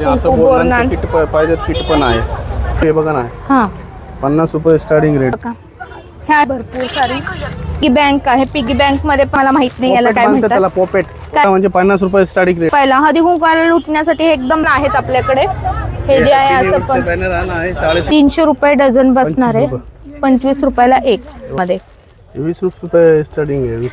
ते कुंकू असं बोरनान बोरणांचं किट प- पाहिजे किट पण आहे. हे बघा ना. हा. पन्नास रुपये स्टार्टिंग रेट बघा. ह्या भरपूर सारी पिगी बँक आहे. पिगी बँकमध्ये मला माहीत नाही याला काय म्हणतात. त्याला पोपेट काय? म्हणजे पन्नास रुपये स्टार्टिंग रेट पहिला हळदी कुंकवाला लुटण्यासाठी हे एकदम आहेत आपल्याकडे. हे जे आहे असं पण. बॅनर आहे चाळीस. तीनशे रुपये डझन बसणार आहे. पंचवीस रुपयाला एक मध्ये. वीस रुपये स्टार्टिंग आहे वीस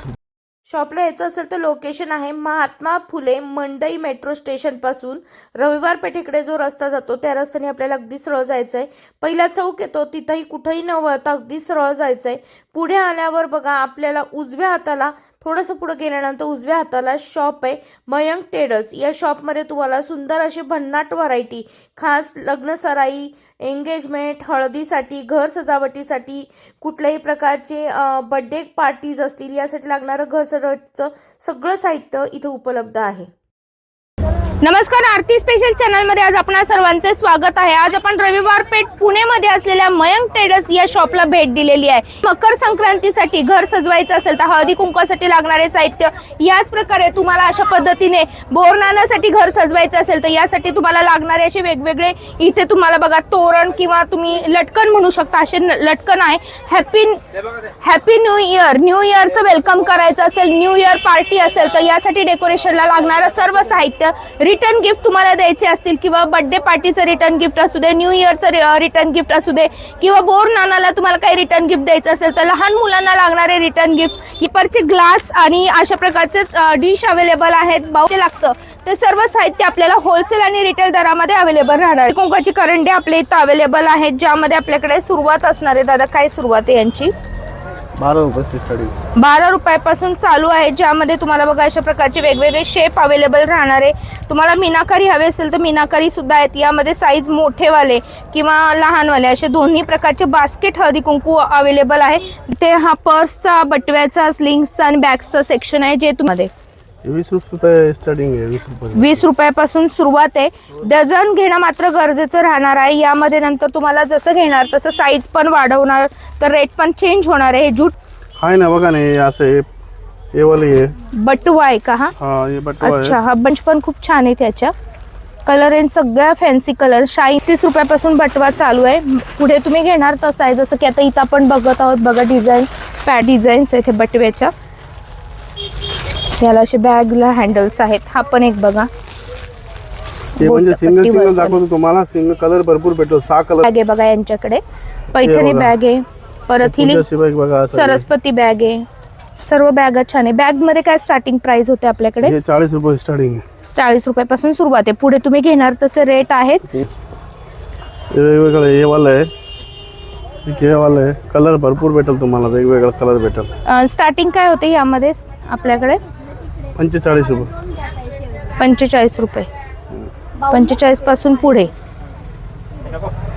शॉपला यायचं असेल तर लोकेशन आहे महात्मा फुले मंडई मेट्रो स्टेशनपासून रविवार पेठेकडे जो रस्ता जातो त्या रस्त्याने आपल्याला अगदी सरळ जायचं आहे पहिला चौक येतो तिथंही कुठंही न वळता अगदी सरळ जायचं आहे पुढे आल्यावर बघा आपल्याला उजव्या हाताला थोडंसं पुढे गेल्यानंतर उजव्या हाताला शॉप आहे मयंक टेडर्स. या शॉपमध्ये तुम्हाला सुंदर अशी भन्नाट व्हरायटी खास लग्न सराई एंगेजमेंट हळदीसाठी घर सजावटीसाठी कुठल्याही प्रकारचे बड्डे पार्टीज असतील यासाठी लागणारं घर सजावटीचं सगळं साहित्य इथं उपलब्ध आहे. नमस्कार आरती स्पेशल चॅनलमध्ये आज आपणा सर्वांचे स्वागत आहे. आज आपण रविवार पेठ पुणेमध्ये असलेल्या मयंक ट्रेडर्स या शॉपला भेट दिलेली आहे. मकर संक्रांतीसाठी घर सजवायचं असेल तर हळदी कुंकवासाठी लागणारे साहित्य याच प्रकारे तुम्हाला अशा पद्धतीने बोरनाण्यासाठी घर सजवायचं असेल तर यासाठी तुम्हाला लागणारे असे वेगवेगळे इथे तुम्हाला बघा तोरण किंवा तुम्ही लटकन म्हणू शकता असे लटकन आहे. Happy happy new year new इयरचं welcome करायचं असेल न्यू इयर पार्टी असेल तर यासाठी डेकोरेशनला लागणारं सर्व साहित्य रिटर्न गिफ्ट तुम्हाला द्यायचे असतील किंवा बर्थडे पार्टीचं रिटर्न गिफ्ट असू दे न्यू इयरचं रिटर्न गिफ्ट असू दे किंवा बोर नानाला तुम्हाला काही रिटर्न गिफ्ट द्यायचं असेल तर लहान मुलांना लागणारे रिटर्न गिफ्ट किपरचे ग्लास आणि अशा प्रकारचे डिश अवेलेबल आहेत बाऊ ते लागतं ते सर्व साहित्य आपल्याला होलसेल आणि रिटेल दरामध्ये अवेलेबल राहणार आहे. कुंकाची करंडे आपल्या इथं अवेलेबल आहेत ज्यामध्ये आपल्याकडे सुरुवात असणार आहे दादा काय सुरुवात आहे यांची बारा रुपये स्टार्टिंग बारा रुपयापासून चालू आहे ज्यामध्ये तुम्हाला बघा अशा प्रकारचे वेगवेगळे शेप अवेलेबल राहणार आहे. तुम्हाला मीनाकारी हवे असेल तर मीनाकारी सुद्धा आहेत. यामध्ये साईज मोठेवाले किंवा लहानवाले असे दोन्ही प्रकारचे बास्केट हळदी कुंकू अवेलेबल आहे. ते हा पर्सचा बटव्याचा स्लिंग्सचा आणि बॅग्सचा सेक्शन आहे जे तुम्हाला वीस रुपये स्टार्टिंग आहे वीस रुपये. वीस रुपयापासून सुरुवात आहे. डझन घेणं मात्र गरजेचं राहणार आहे. यामध्ये नंतर तुम्हाला जसं घेणार तसं साईज पण वाढवणार तर रेट पण चेंज होणार आहे. हे जूट हाय ना बघा ना हे असं हे हे वाले आहे. बटवा आहे का हा? हा हे बटवा अच्छा आहे हा बंच पण खूप छान आहे त्याच्या. कलर रेंज सगळ्या फॅन्सी कलर शाई तीस रुपयापासून बटवा चालू आहे. पुढे तुम्ही घेणार तसं आहे. जसं की आता इथं आपण बघत आहोत बघा डिझाईन पॅ डिझाईन्स आहेत हे बटव्याच्या. याला असे बॅगला हँडल्स आहेत. हा पण एक बघा. हे म्हणजे सिंगल सिंगल. दाखवतो तुम्हाला. सिंगल कलर भरपूर भेटेल सहा कलर बॅग आहे बघा यांच्याकडे. पैठणी. बॅग आहे. परत ही. सरस्वती बॅग आहे. सर्व बॅगा छान आहे. बॅगमध्ये काय स्टार्टिंग प्राइस होते आपल्याकडे? चाळीस रुपये स्टार्टिंग चाळीस रुपयापासून सुरुवात आहे. पुढे तुम्ही घेणार तसे रेट आहेत. हे वेगवेगळं हे वालं आहे कलर भरपूर भेटेल तुम्हाला. वेगवेगळा कलर भेटेल. स्टार्टिंग काय होते यामध्ये आपल्याकडे? पंचेचाळीस रुपये. पंचेचाळीस रुपये. पंचेचाळीसपासून पुढे.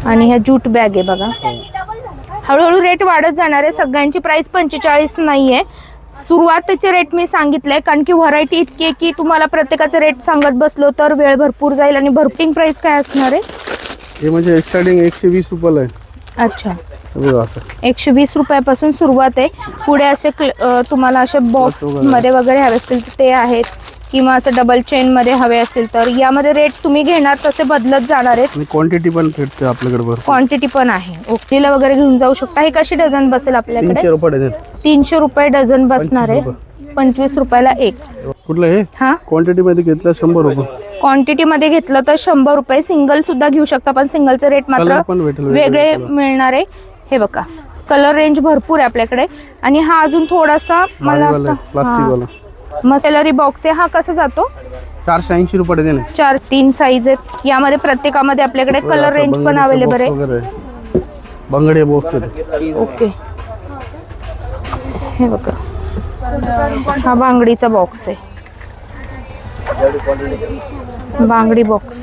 आणि ह्या जूट बॅग आहे बघा. हळूहळू रेट वाढत जाणार आहे. सगळ्यांची प्राइस पंचेचाळीस नाही आहे सुरुवातीचे रेट मी सांगितले कारण की व्हरायटी इतकी आहे की तुम्हाला प्रत्येकाचे रेट सांगत बसलो तर वेळ भरपूर जाईल आणि भरपूर प्राइस काय असणार आहे? हे म्हणजे स्टार्टिंग एकशे वीस रुपयाला आहे. अच्छा. एकशे वीस रुपयापासून सुरुवात आहे. पुढे असे तुम्हाला असे बॉक्स. मध्ये वगैरे हवे असतील तर ते आहेत. किंवा असं डबल चेन मध्ये हवे असतील तर. यामध्ये रेट तुम्ही घेणार तसे बदलत जाणार आहेत. क्वांटिटी पण भेटते आपल्याकडे क्वांटिटी पण आहे. ओक्तीला वगैरे घेऊन जाऊ शकता. हे कशी डझन बसेल आपल्याकडे? तीनशे रुपये डझन. बसणार आहे. पंचवीस रुपयाला एक. कुठलं हे? हा? क्वांटिटी मध्ये घेतलं शंभर रुपये. क्वांटिटी मध्ये घेतलं तर शंभर रुपये. सिंगल सुद्धा घेऊ शकता पण सिंगलचे रेट मात्र वेगळे मिळणार आहे. हे बघा कलर रेंज भरपूर आहे आपल्याकडे. आणि हा अजून थोडासा मला प्लास्टिक मसेलरी बॉक्स आहे. हा कसा जातो? चारशे ऐंशी रुपये चार तीन साईज आहेत. यामध्ये प्रत्येकामध्ये आपल्याकडे कलर रेंज पण अवेलेबल आहे. बंगडी बॉक्स ओके. हे बघा. हा बांगडीचा बॉक्स आहे. बांगडी बॉक्स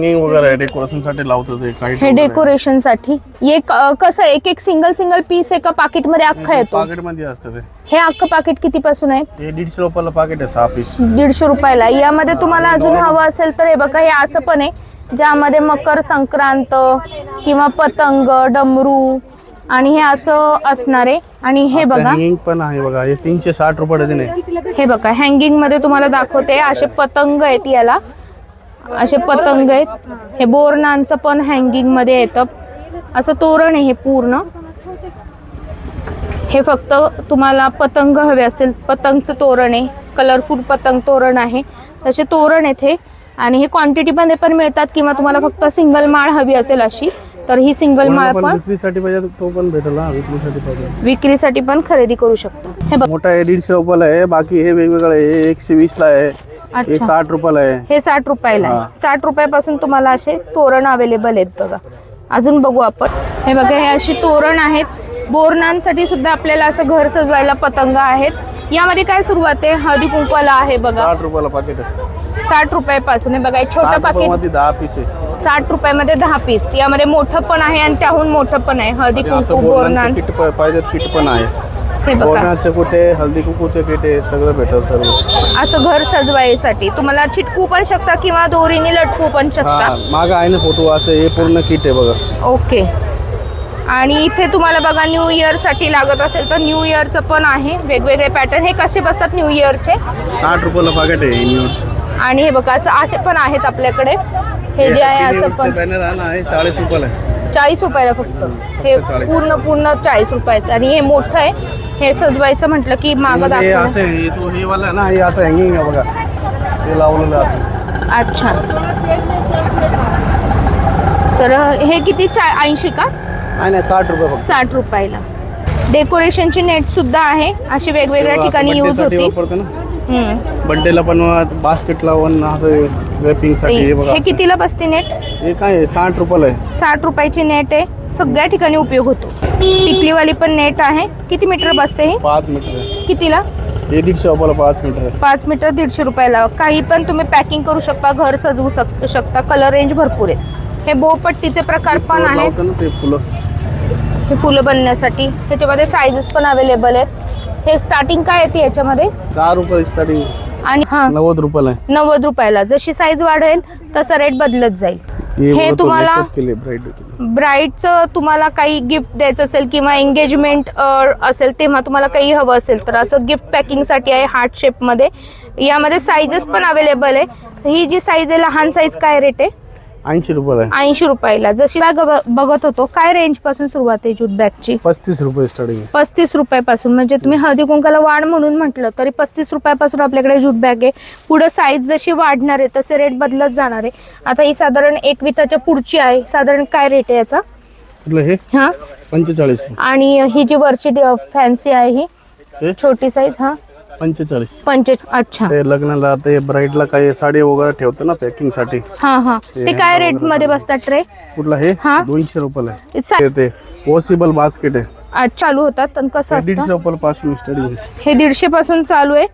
वगैरे डेकोरेशनसाठी लावतो ते काही हे डेकोरेशनसाठी एक अ, कसं एक एक सिंगल सिंगल पीस एका पाकिटमध्ये अख्खा येतो. पाकिटमध्ये असतं ते. हे अख्खं पाकिट किती पासून आहे? हे दीडशे रुपयाला पाकिट आहे सहा पीस दीडशे रुपयाला. यामध्ये तुम्हाला अजून हवं असेल तर हे बघा हे असं पण आहे ज्यामध्ये मकर संक्रांत किंवा पतंग डमरू आणि हे असं असणार आहे. आणि हे बघा. हँगिंग पण आहे बघा. हे तीनशे साठ रुपये डझन आहे हे बघा हँगिंगमध्ये तुम्हाला दाखवते असे पतंग आहेत याला. असे पतंग आहेत. हे बोरनांचं पण हँगिंगमध्ये येतं. असं तोरण आहे हे पूर्ण. हे फक्त तुम्हाला पतंग हवे असेल. पतंगचं तोरण आहे. कलरफुल पतंग तोरण आहे. तसे तोरण आहेत हे. आणि हे क्वांटिटीमध्ये पण मिळतात किंवा तुम्हाला फक्त सिंगल माळ हवी असेल अशी तर ही सिंगल माळ पण विक्रीसाठी पाहिजे तो पण भेटेल हा विक्रीसाठी पाहिजे. विक्रीसाठी पण खरेदी करू शकतो. हे बघ. मोठा आहे दीडशे रुपयाला आहे बाकी हे वेगवेगळं आहे हे एकशे वीस ला आहे. हे अच्छा. साठ रुपयाला आहे. हे साठ रुपयाला हा. आहे साठ रुपयापासून तुम्हाला असे तोरण अवेलेबल आहेत बघा. अजून बघू आपण. हे बघा हे अशी तोरण आहेत. बोरणांसाठी सुद्धा आपल्याला असं घर सजवायला पतंग आहेत. यामध्ये काय सुरुवात आहे? हळदी कुंकवाला आहे बघा. साठ रुपयाला पाकिट आहे. साठ रुपयापासून हे बघा छोटं साठ पाकिट रुपयामध्ये दहा पीस आहे. साठ रुपयामध्ये दहा पीस यामध्ये मोठं पण आहे आणि त्याहून मोठं पण आहे. हळदी आणि कुंकू असं किट प- पाहिजे किट पण आहे. हे बघा. बोरणाचे कुठे हल्दी कुकूचे किट सगळं भेटेल सर्व. असं घर सजवायसाठी तुम्हाला चिटकू पण शकता किंवा दोरीने लटकू पण शकता. हा माग आहे ना फोटो असं हे पूर्ण किट आहे बघा. ओके. आणि इथे तुम्हाला बघा न्यू इयरसाठी लागत असेल तर न्यू इयरचं पण आहे. वेगवेगळे पॅटर्न हे कसे बसतात न्यू इयरचे साठ रुपयाला पाकिट आहे आणि हे बघा असं असे पण आहेत आपल्याकडे. हे जे आहे असं पण. बॅनर आहे ना चाळीस रुपयाला आहे. चाळीस रुपयाला फक्त. हे फक्त 40. पूर्ण पूर्ण चाळीस रुपयाचं. आणि हे मोठं आहे. हे सजवायचं म्हटलं की मागं म्हणजे हे असं आहे, हे तो हे वाला आहे ना हे असं हँगिंग आहे बघा. ते लावलेलं असं. अच्छा. तर हे किती? चा ऐंशी का? नाही नाही साठ रुपये फक्त. साठ रुपयाला. डेकोरेशनची नेट सुद्धा आहे. अशी वेगवेगळ्या ठिकाणी यूज होती. वापरतो ना. बर्थडेला पण बास्केट लावून असं रॅपिंगसाठी हे बघा हे. कितीला बसते नेट हे काय साठ रुपयाला आहे. साठ रुपयाची नेट आहे. सगळ्या ठिकाणी उपयोग होतो. टिकलीवाली पण नेट आहे. किती मीटर बसते ही? पाच मीटर कितीला? हे दीडशे रुपयाला पाच मीटर पाच मीटर दीडशे रुपयाला. काही पण तुम्ही पॅकिंग करू शकता घर सजवू शक- शकता. कलर रेंज भरपूर आहे हे बोपट्टीचे प्रकार पण आहेत. फुलं. हे फुलं बनण्यासाठी. त्याच्यामध्ये साईजेस पण अवेलेबल आहेत. हे स्टार्टिंग काय येते याच्यामध्ये? दहा रुपये स्टार्टिंग आणि हा. नव्वद रुपयाला आहे. नव्वद रुपयाला. जशी साईज वाढेल तसा रेट बदलत जाईल. हे बघा तो तुम्हाला- makeup केले ब्राईट ब्राईडचं तुम्हाला काही गिफ्ट द्यायचं असेल किंवा एंगेजमेंट असेल तेव्हा तुम्हाला काही हवं असेल तर असं गिफ्ट पॅकिंगसाठी आहे हार्ट शेपमध्ये यामध्ये साईजेस पण अवेलेबल आहे. ही जी साईज आहे लहान साईज काय रेट आहे? ऐंशी रुपयाला ऐंशी रुपयाला. जशी बॅग बघत होतो काय रेंजपासून सुरुवात आहे जूट बॅगची पस्तीस रुपये स्टार्टिंग पस्तीस रुपयापासून. म्हणजे तुम्ही हळदी कुंकाला वाढ म्हणून म्हटलं तरी पस्तीस रुपयापासून आपल्याकडे जूट बॅग आहे. पुढे साईज जशी वाढणार आहे तसे रेट बदलत जाणार आहे. आता ही साधारण एक विताच्या पुढची आहे. साधारण काय रेट आहे याचा? कुठलं हे? हा? पंचेचाळीस आणि ही जी वरची फॅन्सी आहे हे छोटी साईज हा? पंचेचाळीस. पंचे अच्छा. ते लग्नाला ते ब्राईडला काही साडी वगैरे ठेवतो ना पॅकिंगसाठी. हा हा. ते काय रेटमध्ये बसतात ट्रे कुठला हे? हा. दोनशे रुपयाला. आहे सा- ते- ते पॉसिबल बास्केट आहे. आज चालू होतात आणि कसं ते दीडशे असतं रुपयाला पासून स्टार्टिंग हे दीडशे पासून चालू आहे.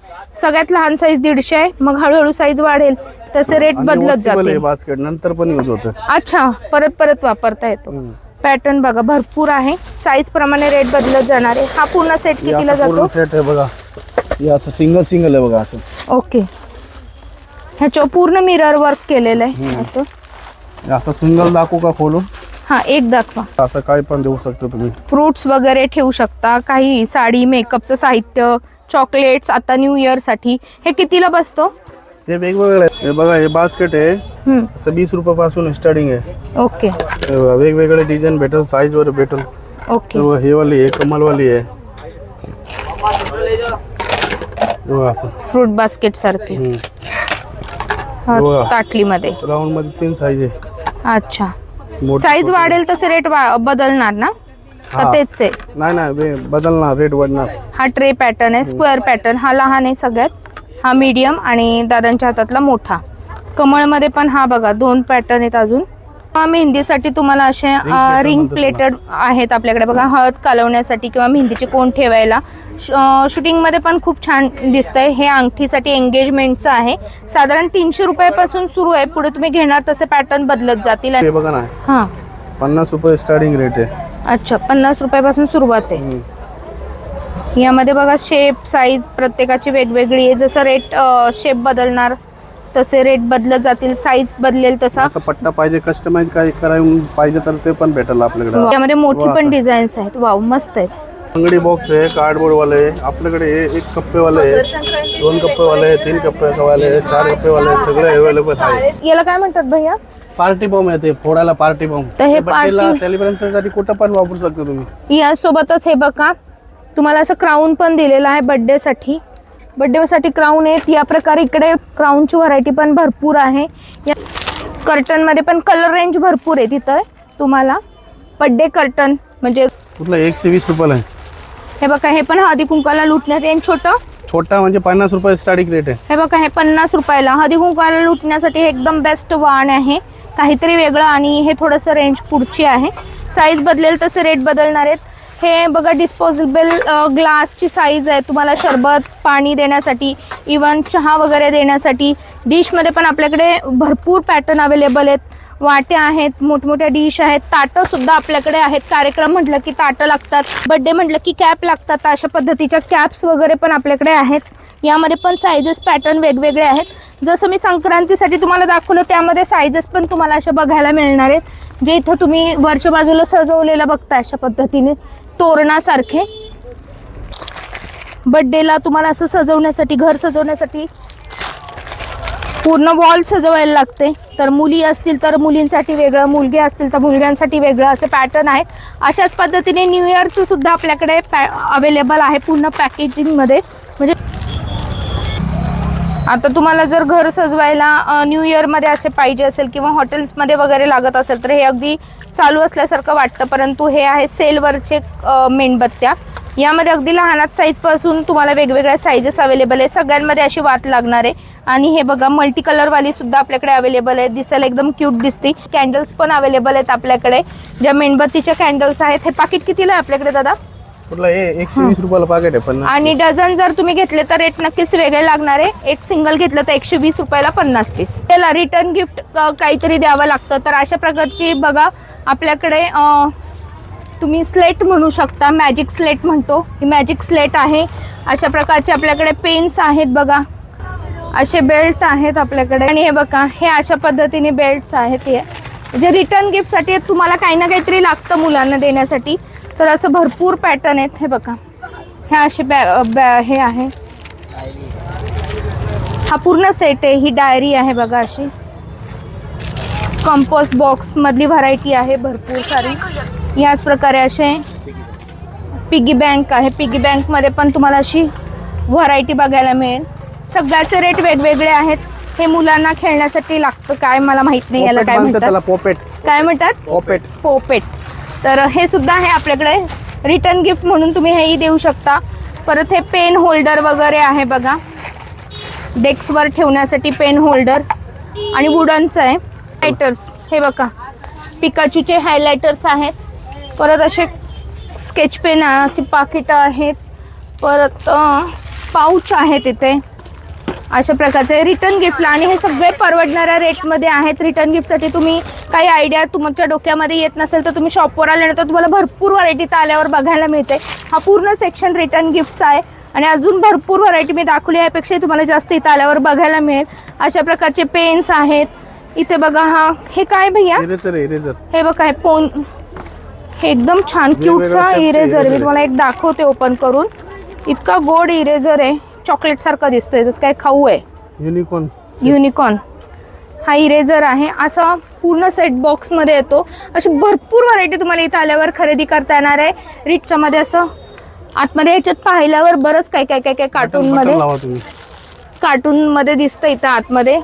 सगळ्यात लहान साईज दीडशे आहे. मग हळूहळू साईज वाढेल. तसे रेट बदलत आहे जातील. बास्केट नंतर पण यूज होतं. अच्छा. परत परत वापरता येतो. हम्म. पॅटर्न बघा भरपूर आहे. साईज प्रमाणे रेट बदलत जाणार आहे. हा पूर्ण सेट हे कितीला असं पूर्ण जातो? सेट आहे बघा. हे असं सिंगल सिंगल आहे बघा असं. ओके. ह्याच्यावर पूर्ण मिरर वर्क केलेलं आहे असं. हे असं सिंगल दाखवू का खोलून? हा एक दाखवा. असं काय पण देऊ शकता तुम्ही. फ्रुट्स वगैरे ठेवू शकता काही साडी मेकअपचं साहित्य चॉकलेट्स आता न्यू इयरसाठी. हे कितीला बसतो? हे वेगवेगळे आहे हे बघा हे बास्केट आहे. हम्म, असं वीस रुपयापासून स्टार्टिंग आहे. ओके. हे बघा, वेगवेगळे डिझाईन भेटेल साईज वर भेटेल. ओके. हे बघा, हे वाली आहे कमलवाली आहे. फ्रूट बास्केट सारखे. हम्म. हा, वा. ताटलीमध्ये राऊंडमध्ये तीन साईज आहे. अच्छा. साईज. वाढेल तसे रेट बदलणार ना. तेच आहे. नाही नाही बदलणार रेट वाढणार. हा ट्रे पॅटर्न आहे स्क्वेअर पॅटर्न हा लहान आहे सगळ्यात. हा मीडियम आणि दादांच्या हातातला मोठा. कमळमध्ये पण हा बघा दोन पॅटर्न आहेत अजून. मेहंदीसाठी तुम्हाला असे रिंग प्लेटेड आहेत आपल्याकडे. बघा हळद कालवण्यासाठी किंवा मेहंदीचे कोण ठेवायला. शूटिंगमध्ये पण खूप छान दिसतंय. हे अंगठीसाठी एंगेजमेंटचं आहे. साधारण तीनशे रुपयापासून सुरू आहे. पुढे तुम्ही घेणार तसे पॅटर्न बदलत जातील. हे बघा ना. हां. पन्नास रुपये स्टार्टिंग रेट आहे. अच्छा पन्नास रुपयापासून सुरुवात आहे. यामध्ये बघा शेप साईज प्रत्येकाची वेगवेगळी आहे. जसं रेट शेप बदलणार तसे रेट बदलत जातील साईज बदलेल तसा. असं पट्टा पाहिजे कस्टमाइज काय करायला पाहिजे तर ते पण भेटेल आपल्याकडे. यामध्ये मोठी वा, पण. डिझाईन्स आहेत. वाव मस्त आहेत. अंगडी बॉक्स आहे कार्डबोर्ड वाले आपल्याकडे हे एक कप्पे वाले आहे दोन कप्पे वाले आहे, तीन कप्पे वाले आहे, चार कप्पे वाले आहे, सगळे अवेलेबल आहे याला काय म्हणतात भैया? पार्टी बॉम्ब आहे ते फोडायला पार्टी बॉम्ब तर हे party- सेलिब्रेशनसाठी कुठं पण वापरू शकता तुम्ही. यासोबतच हे बघा तुम्हाला असं क्राऊन पण दिलेलं आहे बर्थडे साठी. बर्थडे साठी क्राऊन आहेत. या प्रकारे इकडे क्राऊनची व्हरायटी पण भरपूर आहे. या कर्टनमध्ये पण कलर रेंज भरपूर आहे तिथं तुम्हाला. बर्थडे कर्टन म्हणजे कुठला एकशे वीस रुपयाला आहे. हे बघा हे पण हळदी कुंकाला लुटण्यात येईल छोटं. छोटा म्हणजे पन्नास रुपये स्टार्टिंग रेट आहे. हे बघा हे पन्नास रुपयाला. हळदी कुंकाला लुटण्यासाठी हे एकदम बेस्ट वाण आहे. काहीतरी वेगळं आणि हे थोडंसं रेंज पुढची आहे. साईज बदलेल तसे रेट बदलणार आहेत. हे बघा डिस्पोजेबल ग्लासची साईज आहे. तुम्हाला शरबत पाणी देण्यासाठी इवन चहा वगैरे देण्यासाठी डिशमध्ये पण आपल्याकडे भरपूर पॅटर्न अवेलेबल आहेत. वाट्या आहेत मोठमोठ्या डिश आहेत. ताटं सुद्धा आपल्याकडे आहेत. कार्यक्रम म्हटलं की ताटं लागतात. बड्डे म्हटलं की कॅप लागतात. तर अशा पद्धतीच्या कॅप्स वगैरे पण आपल्याकडे आहेत. यामध्ये पण सायझेस पॅटर्न वेगवेगळे आहेत. जसं मी संक्रांतीसाठी तुम्हाला दाखवलं त्यामध्ये सायझेस पण तुम्हाला अशा बघायला मिळणार आहेत. जे इथं तुम्ही वरच्या बाजूला सजवलेलं बघता अशा पद्धतीने तोरणासारखे. बड्डेला तुम्हाला असं सजवण्यासाठी घर सजवण्यासाठी पूर्ण वॉल सजवायला लागते. तर मुली असतील तर मुलींसाठी वेगळं मुलगे असतील तर मुलग्यांसाठी वेगळं असे पॅटर्न आहेत. अशाच पद्धतीने न्यू इयरचं सुद्धा आपल्याकडे पॅ अवेलेबल आहे पूर्ण पॅकेजिंगमध्ये म्हणजे आता तुम्हाला जर घर सजवायला न्यू इयरमध्ये असे पाहिजे असेल किंवा हॉटेल्समध्ये वगैरे लागत असेल तर हे अगदी चालू असल्यासारखं वाटतं. परंतु हे आहे सेलवरचे मेणबत्त्या. यामध्ये अगदी लहानात साईजपासून तुम्हाला वेगवेगळ्या साईजेस अवेलेबल आहे. सगळ्यांमध्ये अशी वात लागणार आहे. आणि हे बघा मल्टी कलरवाली सुद्धा आपल्याकडे अवेलेबल आहे. दिसायला एकदम क्यूट दिसते. कॅन्डल्स पण अवेलेबल आहेत आपल्याकडे. ज्या मेणबत्तीच्या कॅन्डल्स आहेत हे पाकिट कितीला आहे आपल्याकडे दादा? कुठला हे एकशे वीस रुपयाला पाकिट आहे पन्नास आणि डझन जर तुम्ही घेतले तर रेट नक्कीच वेगळे लागणार आहे. एक सिंगल घेतलं तर एकशे वीस रुपयाला पन्नास पीस त्याला रिटर्न गिफ्ट काहीतरी द्यावं लागतं. तर अशा प्रकारची बघा आपल्याकडे तुम्ही स्लेट म्हणू शकता. मॅजिक स्लेट म्हणतो. ही मॅजिक स्लेट आहे. अशा प्रकारचे आपल्याकडे पेन्स आहेत बघा. असे बेल्ट आहेत आपल्याकडे. आणि हे बघा हे अशा पद्धतीने बेल्ट्स आहेत हे. जे रिटर्न गिफ्टसाठी तुम्हाला काही ना काहीतरी लागतं मुलांना देण्यासाठी. तर असं भरपूर पॅटर्न आहेत हे बघा. हे असे बॅ हे आहे. हा पूर्ण सेट आहे ही डायरी आहे बघा अशी. कंपोस्ट बॉक्स मधली व्हरायटी आहे भरपूर सारी. याच प्रकारे असे पिगी बँक आहे. पिगी बँकमध्ये पण तुम्हाला अशी व्हरायटी बघायला मिळेल. सगळ्याचे रेट वेगवेगळे आहेत. हे मुलांना खेळण्यासाठी लागतं काय मला माहीत नाही याला काय म्हणतात त्याला म्हणतात पोपेट काय म्हणतात? पोपेट पोपेट तर हे सुद्धा आहे आपल्याकडे. रिटर्न गिफ्ट म्हणून तुम्ही हेही देऊ शकता. परत हे पेन होल्डर वगैरे आहे बघा. डेस्कवर ठेवण्यासाठी पेन होल्डर आणि वुडनचं आहे. हायलायटर्स हे बघा. पिकाचूचे हायलायटर्स आहेत. परत असे स्केच पेनाची पाकिटं आहेत. परत पाऊच आहेत इथे. अशा प्रकारचे रिटर्न गिफ्टला आणि हे सगळे परवडणाऱ्या रेटमध्ये आहेत. रिटर्न गिफ्टसाठी तुम्ही काही आयडिया तुमच्या डोक्यामध्ये येत नसेल तर तुम्ही शॉपवर आल्यानंतर तुम्हाला भरपूर व्हरायटी आल्यावर बघायला मिळते. हा पूर्ण सेक्शन रिटर्न गिफ्टचा आहे. आणि अजून भरपूर व्हरायटी मी दाखवली यापेक्षा तुम्हाला जास्त इथं आल्यावर बघायला मिळेल. अशा प्रकारचे पेन्स आहेत. इथे बघा हा. हे काय भैया? हे बघा हे पोन हे एकदम छान क्यूटचा इरेझर मी. तुम्हाला एक दाखवते ओपन करून. इतका गोड इरेझर आहे. चॉकलेट सारखा दिसतोय जसं काय खाऊ आहे. युनिकॉर्न युनिकॉर्न हा इरेझर आहे. असा पूर्ण सेट बॉक्समध्ये येतो. अशी भरपूर व्हरायटी तुम्हाला इथं आल्यावर खरेदी करता येणार आहे. रिचच्यामध्ये असं आतमध्ये ह्याच्यात पाहिल्यावर बरंच काय काय काय काय कार्टूनमध्ये कार्टूनमध्ये दिसतं इथं आतमध्ये.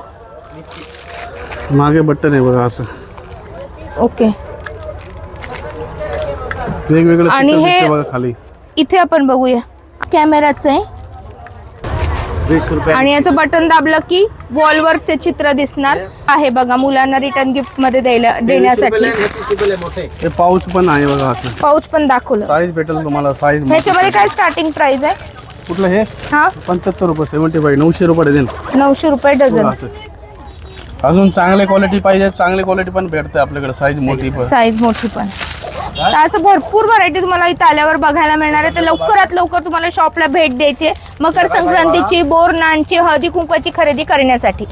मागे बटन आहे बघा असं. ओके आणि हे- खाली. इथे आपण बघूया. कॅमेराचं आहे. आणि याचं बटन दाबलं की वॉलवर ते चित्र दिसणार आहे बघा मुलांना रिटर्न गिफ्टमध्ये द्यायला देण्यासाठी. हे पाऊच पण आहे बघा असं. पाऊच पण दाखवलं. साईज भेटेल तुम्हाला साईज ह्याच्यामध्ये काय स्टार्टिंग प्राइस आहे? कुठलं हे? हा? पंच्याहत्तर रुपये सेव्हन्टी फाईव्ह नऊशे रुपये देईल नऊशे रुपये डझन. असं. अजून चांगली क्वालिटी पाहिजे चांगली क्वालिटी पण भेटते आपल्याकडे साईज मोठी पण. साईज मोठी पण. तर असं भरपूर व्हरायटी तुम्हाला इथं आल्यावर बघायला मिळणार आहे. तर लवकरात लवकर तुम्हाला शॉपला भेट द्यायची मकर संक्रांतीची बोर नानची हळदी कुंकवाची खरेदी करण्यासाठी.